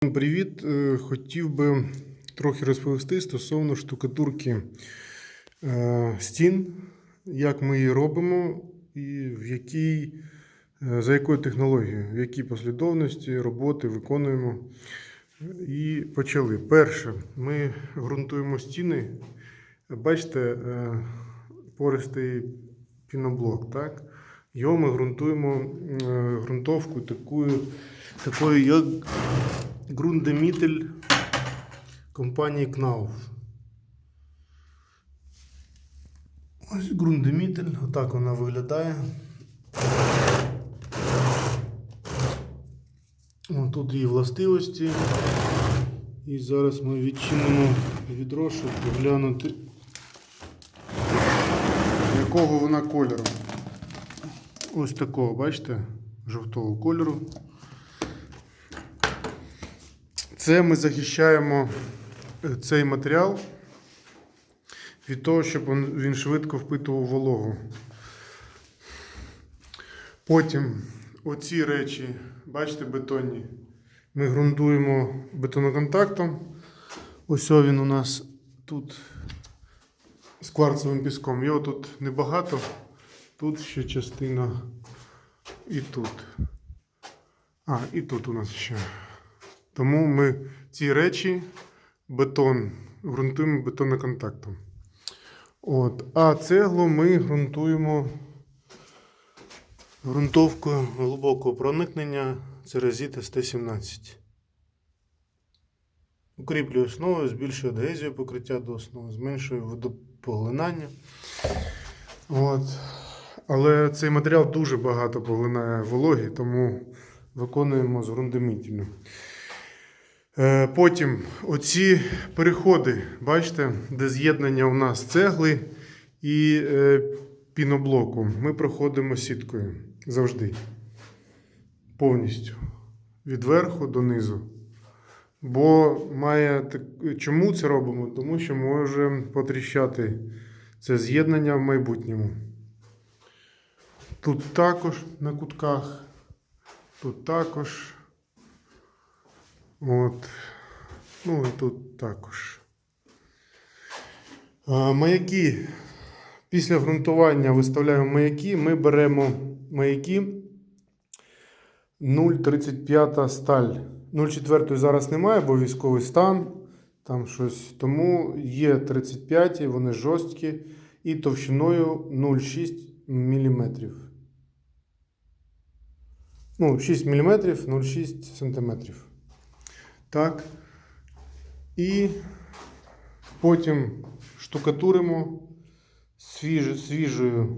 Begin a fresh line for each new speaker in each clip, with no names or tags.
Привіт! Е, Хотів би трохи розповісти стосовно штукатурки е, стін, як ми її робимо і в якій, е, за якою технологією, в якій послідовності роботи виконуємо. І почали. Перше, ми ґрунтуємо стіни. Бачите, пористий піноблок, так? Його ми ґрунтуємо ґрунтовку такою, такою як ґрундемітель компанії Knauf. Ось ґрундемітель, отак вона виглядає. О, тут її властивості. І зараз ми відчинимо відро, щоб поглянути, якого вона кольору. Ось такого, бачите, жовтого кольору. Це ми захищаємо е, цей матеріал від того, щоб він швидко впитував вологу. Потім оці речі, бачите, бетонні, ми ґрунтуємо бетоноконтактом. Ось він у нас тут з кварцевим піском. Його тут небагато. Тут ще частина і тут. А, і тут у нас ще. Тому ми ці речі, бетон, ґрунтуємо бетоноконтактом. От. А цеглу ми ґрунтуємо ґрунтовкою глибокого проникнення Церезіта 117. Укріплює основу, збільшує адгезію покриття до основи, зменшує водопоглинання. От. Але цей матеріал дуже багато поглинає вологі, тому виконуємо з ґрундемітелю. Е, Потім оці переходи, бачите, де з'єднання у нас цегли і е, піноблоку. Ми проходимо сіткою завжди. Повністю. Від верху до низу. Бо має чому це робимо? Тому що може потріщати це з'єднання в майбутньому. Тут також на кутках, тут також. От. Ну і тут також. Маяки. Після ґрунтування виставляємо маяки. Ми беремо маяки 0,35 сталь. 0,4 зараз немає, бо військовий стан. Там щось. Тому є 35, вони жорсткі і товщиною 0,6 мм. Ну, 6 мм, 0,6 см. Так. І потім штукатуримо свіж, свіжою.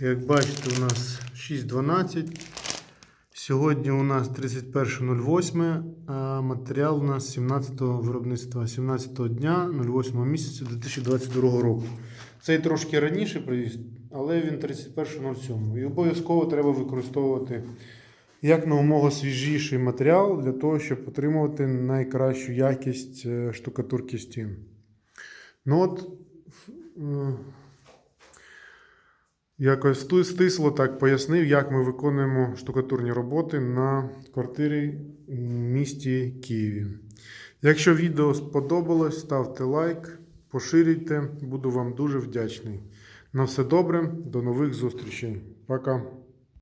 Як бачите, у нас 6,12. Сьогодні у нас 31.08, а матеріал у нас 17 го виробництва, 17 го дня 08 місяця 2022 року. Цей трошки раніше привіз, але він 31.07. І обов'язково треба використовувати як на свіжіший матеріал для того, щоб отримувати найкращу якість е, штукатурки стін. Ну от, е, якось стисло так пояснив, як ми виконуємо штукатурні роботи на квартирі в місті Києві. Якщо відео сподобалось, ставте лайк, поширюйте, буду вам дуже вдячний. На все добре, до нових зустрічей. Пока.